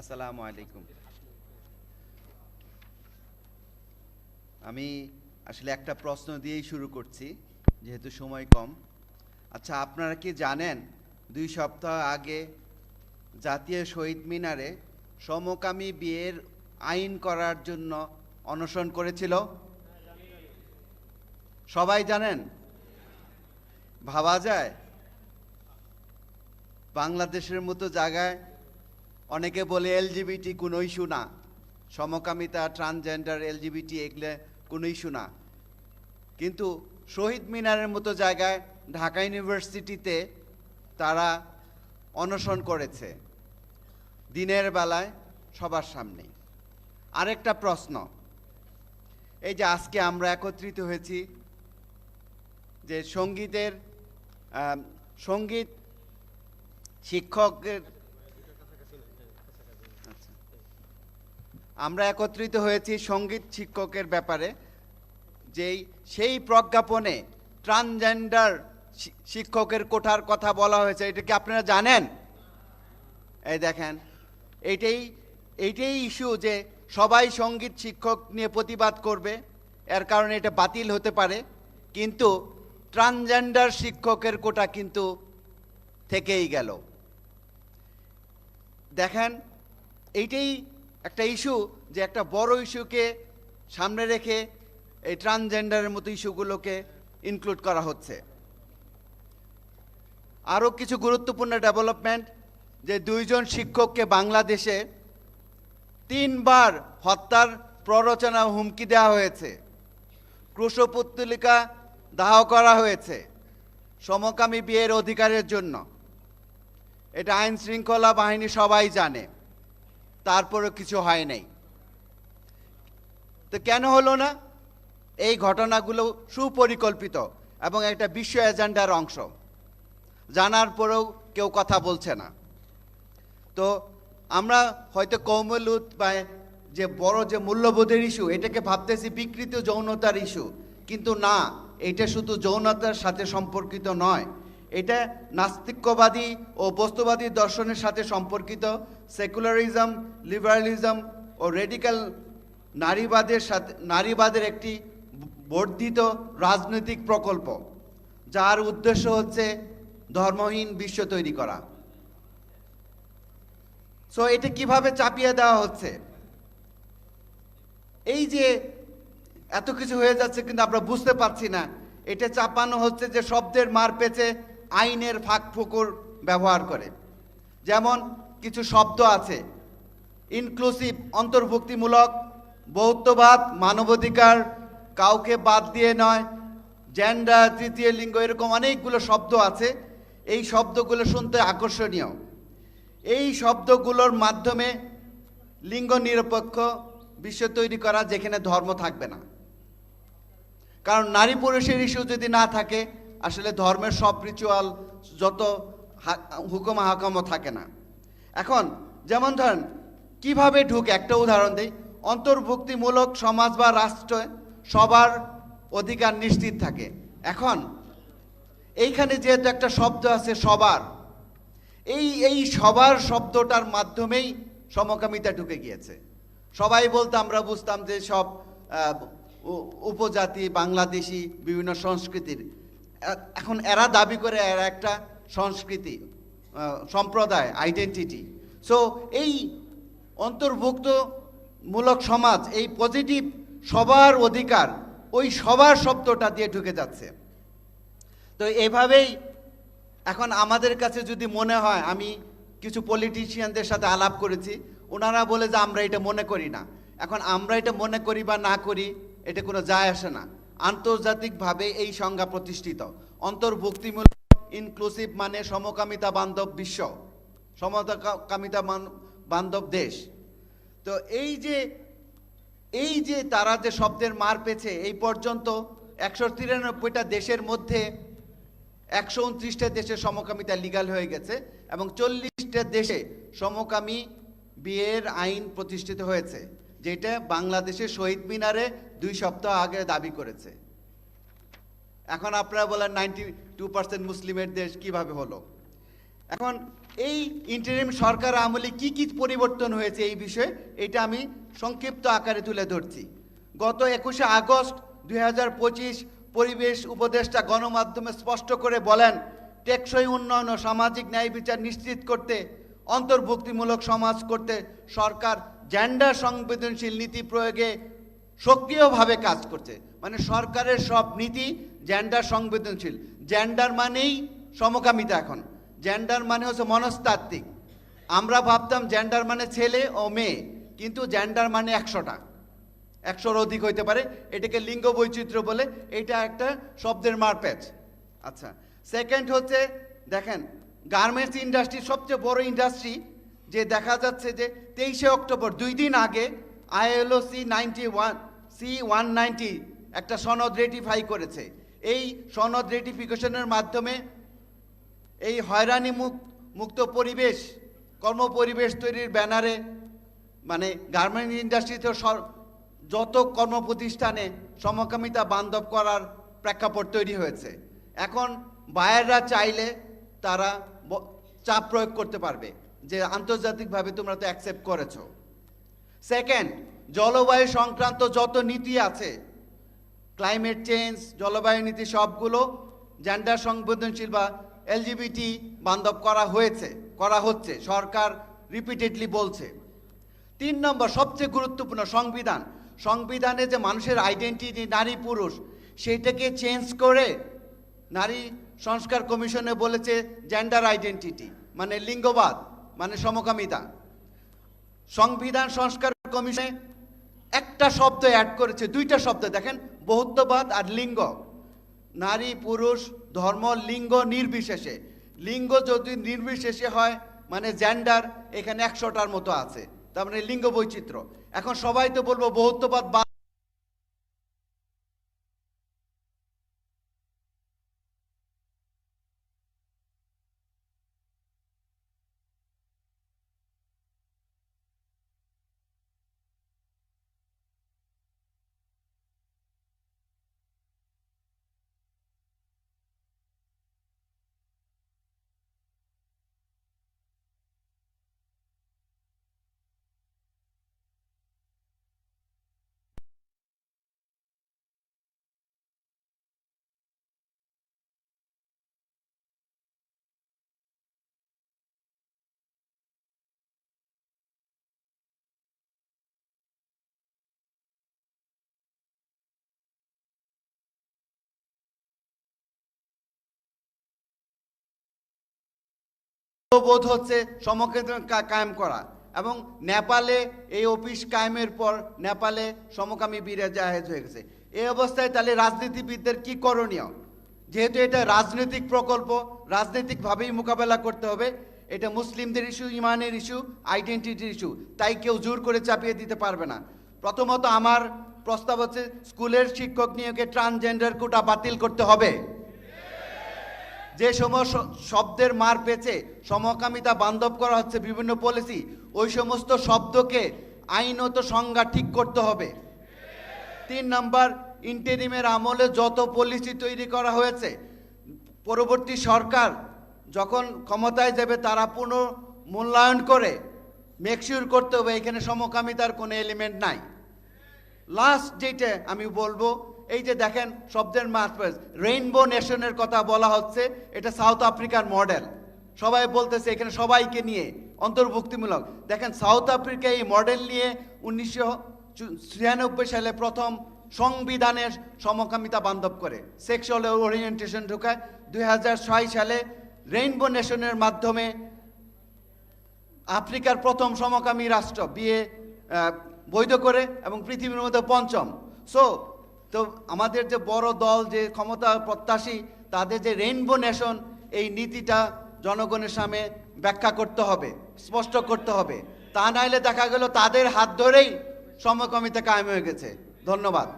আসসালামু আলাইকুম। আমি আসলে একটা প্রশ্ন দিয়েই শুরু করছি, যেহেতু সময় কম। আচ্ছা আপনারা কি জানেন, দুই সপ্তাহ আগে জাতীয় শহীদ মিনারে সমকামী বিয়ের আইন করার জন্য অনশন করেছিল? সবাই জানেন? ভাবা যায়? বাংলাদেশের মতো জায়গায় অনেকে বলে এলজিবিটি কোনো ইস্যু না। সমকামিতা, ট্রান্সজেন্ডার, এলজিবিটি এগুলো কোনো ইস্যু না। কিন্তু শহীদ মিনারের মতো জায়গায় ঢাকা ইউনিভার্সিটিতে তারা অনশন করেছে। দিনের বেলায় সবার সামনে আরেকটা প্রশ্ন। এই যে আজকে আমরা একত্রিত হয়েছি যে সঙ্গীতের সংগীত শিক্ষকের আমরা একত্রিত হয়েছি সংগীত শিক্ষকের ব্যাপারে, যেই, সেই প্রজ্ঞাপনে ট্রান্সজেন্ডার শিক্ষকের কোঠার কথা বলা হয়েছে, এটা কি আপনারা জানেন? এই দেখেন এইটাই এইটাই ইস্যু যে সবাই সংগীত শিক্ষক নিয়ে প্রতিবাদ করবে, এর কারণে এটা বাতিল হতে পারে, কিন্তু ট্রান্সজেন্ডার শিক্ষকের কোটা কিন্তু থেকেই গেল। দেখেন এইটাই একটা ইস্যু যে একটা বড় ইস্যুকে সামনে রেখে এই ট্রান্সজেন্ডারের মতো ইস্যুগুলোকে ইনক্লুড করা হচ্ছে। আরও কিছু গুরুত্বপূর্ণ ডেভেলপমেন্ট, যে দুইজন শিক্ষককে বাংলাদেশে তিনবার হত্যার প্ররোচনা হুমকি দেওয়া হয়েছে। ক্রুশপুত্তলিকা দাহ করা হয়েছে সমকামী বিয়ের অধিকারের জন্য। এটা আইন শৃঙ্খলা বাহিনী সবাই জানে। তারপরেও কিছু হয় নাই। তো কেন হলো না? এই ঘটনাগুলো সুপরিকল্পিত এবং একটা বিশ্ব এজেন্ডার অংশ। জানার পরেও কেউ কথা বলছে না। তো আমরা হয়তো কৌমলুত বা যে বড় যে মূল্যবোধের ইস্যু, এটাকে ভাবতেছি বিকৃত যৌনতার ইস্যু। কিন্তু না, এটা শুধু যৌনতার সাথে সম্পর্কিত নয়। এটা নাস্তিক্যবাদী ও বস্তুবাদী দর্শনের সাথে সম্পর্কিত সেকুলারিজম লিবারালিজম ও রেডিক্যাল নারীবাদের সাথে, নারীবাদের একটি বর্ধিত রাজনৈতিক প্রকল্প, যার উদ্দেশ্য হচ্ছে ধর্মহীন বিশ্ব তৈরি করা। সো এটা কীভাবে চাপিয়ে দেওয়া হচ্ছে? এই যে এত কিছু হয়ে যাচ্ছে কিন্তু আমরা বুঝতে পারছি না। এটা চাপানো হচ্ছে যে শব্দের মার পেছে আইনের ফাঁক ব্যবহার করে। যেমন কিছু শব্দ আছে ইনক্লুসিভ অন্তর্ভুক্তিমূলক, বৌদ্ধবাদ, মানবাধিকার, কাউকে বাদ দিয়ে নয় জেন্ডার তৃতীয় লিঙ্গ, এরকম অনেকগুলো শব্দ আছে। এই শব্দগুলো শুনতে আকর্ষণীয়। এই শব্দগুলোর মাধ্যমে লিঙ্গ নিরপেক্ষ বিশ্ব তৈরি করা যেখানে ধর্ম থাকবে না। কারণ নারী পুরুষের ইস্যু যদি না থাকে আসলে ধর্মের সব রিচুয়াল যত হুকুম হাকামও থাকে না। এখন যেমন ধরেন, কীভাবে ঢুকে? একটা উদাহরণ দিই। অন্তর্ভুক্তিমূলক সমাজ বা রাষ্ট্রে সবার অধিকার নিশ্চিত থাকে। এখন এইখানে যেহেতু একটা শব্দ আছে, সবার, এই এই সবার শব্দটার মাধ্যমেই সমকামিতা ঢুকে গিয়েছে। সবাই বলতে আমরা বুঝতাম যে সব উপজাতি, বাংলাদেশি, বিভিন্ন সংস্কৃতির এখন এরা দাবি করে এরা একটা সংস্কৃতি সম্প্রদায় আইডেন্টিটি সো এই অন্তর্ভুক্ত মূলক সমাজ, এই পজিটিভ সবার অধিকার, ওই সবার শব্দটা দিয়ে ঢুকে যাচ্ছে। তো এভাবেই এখন আমাদের কাছে যদি মনে হয়, আমি কিছু পলিটিশিয়ানদের সাথে আলাপ করেছি ওনারা বলে যে আমরা এটা মনে করি না। এখন আমরা এটা মনে করি বা না করি, এটা কোনো যায় আসে না। আন্তর্জাতিকভাবে এই সংজ্ঞা প্রতিষ্ঠিত। অন্তর্ভুক্তিমূলক ইনক্লুসিভ মানে সমকামিতা বান্ধব বিশ্ব, সমকামিতা বান্ধব দেশ। তো এই যে এই যে তারা যে শব্দের মার পেছে এই পর্যন্ত একশো তিরানব্বইটা দেশের মধ্যে একশো উনত্রিশটা দেশে সমকামিতা লিগাল হয়ে গেছে এবং চল্লিশটা দেশে সমকামী বিয়ের আইন প্রতিষ্ঠিত হয়েছে। যেটা বাংলাদেশের শহীদ মিনারে দুই সপ্তাহ আগে দাবি করেছে। এখন আপনারা বলেন নাইনটি টু পার্সেন্ট মুসলিমের দেশ কীভাবে হলো? এখন এই ইন্টারিম সরকার আমলে কি কি পরিবর্তন হয়েছে এই বিষয়ে এটা আমি সংক্ষিপ্ত আকারে তুলে ধরছি। গত একুশে আগস্ট দুই হাজার পঁচিশ পরিবেশ উপদেষ্টা গণমাধ্যমে স্পষ্ট করে বলেন, টেকসই উন্নয়ন ও সামাজিক ন্যায় বিচার নিশ্চিত করতে, অন্তর্ভুক্তিমূলক সমাজ করতে সরকার জেন্ডার সংবেদনশীল নীতি প্রয়োগে সক্রিয়ভাবে কাজ করছে। মানে সরকারের সব নীতি জেন্ডার সংবেদনশীল। জেন্ডার মানেই সমকামিতা এখন। জেন্ডার মানে হচ্ছে মনস্তাত্ত্বিক। আমরা ভাবতাম জেন্ডার মানে ছেলে ও মেয়ে, কিন্তু জেন্ডার মানে একশোটা। একশোর অধিক হইতে পারে। এটাকে লিঙ্গ বৈচিত্র্য বলে। এটা একটা শব্দের মারপ্যাচ। আচ্ছা সেকেন্ড হচ্ছে, দেখেন গার্মেন্টস ইন্ডাস্ট্রি সবচেয়ে বড় ইন্ডাস্ট্রি যে দেখা যাচ্ছে যে তেইশে অক্টোবর, দুই দিন আগে ILO C ninety one, C one ninety একটা সনদ রেটিফাই করেছে। এই সনদ রেটিফিকেশনের মাধ্যমে এই হয়রানি মুক- মুক্ত পরিবেশ, কর্মপরিবেশ তৈরির ব্যানারে মানে গার্মেন্ট ইন্ডাস্ট্রিতে যত কর্মপ্রতিষ্ঠানে সমকামিতা বান্ধব করার প্রেক্ষাপট তৈরি হয়েছে। এখন বায়াররা চাইলে তারা চাপ প্রয়োগ করতে পারবে। যে আন্তর্জাতিকভাবে তোমরা তো অ্যাকসেপ্ট করেছ। সেকেন্ড জলবায়ু সংক্রান্ত যত নীতি আছে ক্লাইমেট চেঞ্জ জলবায়ু নীতি সবগুলো জেন্ডার সংবেদনশীল বা এলজিবিটি বান্ধব করা হয়েছে, করা হচ্ছে, সরকার রিপিটেডলি বলছে। তিন নম্বর, সবচেয়ে গুরুত্বপূর্ণ সংবিধান, সংবিধানে যে মানুষের আইডেন্টিটি নারী, পুরুষ সেইটাকে চেঞ্জ করে নারী সংস্কার কমিশনে বলেছে জেন্ডার আইডেন্টিটি মানে লিঙ্গবাদ। মানে সমকামিতা। সংবিধান সংস্কার কমিশনে একটা শব্দ অ্যাড করেছে, দুইটা শব্দ, দেখেন বহুত্ববাদ আর লিঙ্গ। নারী, পুরুষ, ধর্ম, লিঙ্গ নির্বিশেষে। লিঙ্গ যদি নির্বিশেষে হয় মানে জেন্ডার এখানে একশোটার মতো আছে, তার মানে লিঙ্গ বৈচিত্র্য। এখন সবাই তো বলব বহুত্ববাদ বোধ হচ্ছে সমকেন্দ্র কায়েম করা। এবং নেপালে এই অফিস কায়েমের পর নেপালে সমকামী বীরে জাহেজ হয়ে গেছে। এই অবস্থায় তাহলে রাজনীতিবিদদের কি করণীয়? যেহেতু এটা রাজনৈতিক প্রকল্প, রাজনৈতিকভাবেই মোকাবেলা করতে হবে। এটা মুসলিমদের ইস্যু, ইমানের ইস্যু, আইডেন্টিটির ইস্যু। তাই কেউ জোর করে চাপিয়ে দিতে পারবে না। প্রথমত আমার প্রস্তাব হচ্ছে, স্কুলের শিক্ষক নিয়োগে ট্রান্সজেন্ডার কোটা বাতিল করতে হবে। যে সমস্ত শব্দের মার পেছে, সমকামিতা বান্ধব করা হচ্ছে বিভিন্ন পলিসি ওই সমস্ত শব্দকে আইনত সংজ্ঞা ঠিক করতে হবে। তিন নাম্বার ইন্টেরিমের আমলে যত পলিসি তৈরি করা হয়েছে, পরবর্তী সরকার যখন ক্ষমতায় যাবে, তারা পুনঃ মূল্যায়ন করে মেকশিওর করতে হবে, এখানে সমকামিতার কোনো এলিমেন্ট নাই। লাস্ট যেটা আমি বলব এই যে দেখেন, শব্দের মার্পেস রেইনবো নেশনের কথা বলা হচ্ছে, এটা সাউথ আফ্রিকার মডেল সবাই বলতেছে এখানে সবাইকে নিয়ে, অন্তর্ভুক্তিমূলক। দেখেন সাউথ আফ্রিকা এই মডেল নিয়ে উনিশশো ছিয়ানব্বই সালে প্রথম সংবিধানের সমকামিতা বান্ধব করে। সেক্সুয়াল ওরিয়েন্টেশন ঢুকায়। দুই হাজার ছয় সালে রেইনবো নেশনের মাধ্যমে আফ্রিকার প্রথম সমকামী রাষ্ট্র, বিয়ে বৈধ করে এবং পৃথিবীর মধ্যে পঞ্চম। সো তো আমাদের যে বড় দল, যে ক্ষমতা প্রত্যাশী, তাদের যে রেইনবো নেশন এই নীতিটা জনগণের সামনে ব্যাখ্যা করতে হবে, স্পষ্ট করতে হবে। তা নাইলে দেখা গেল তাদের হাত ধরেই সমকমিতা কায়েম হয়ে গেছে। ধন্যবাদ।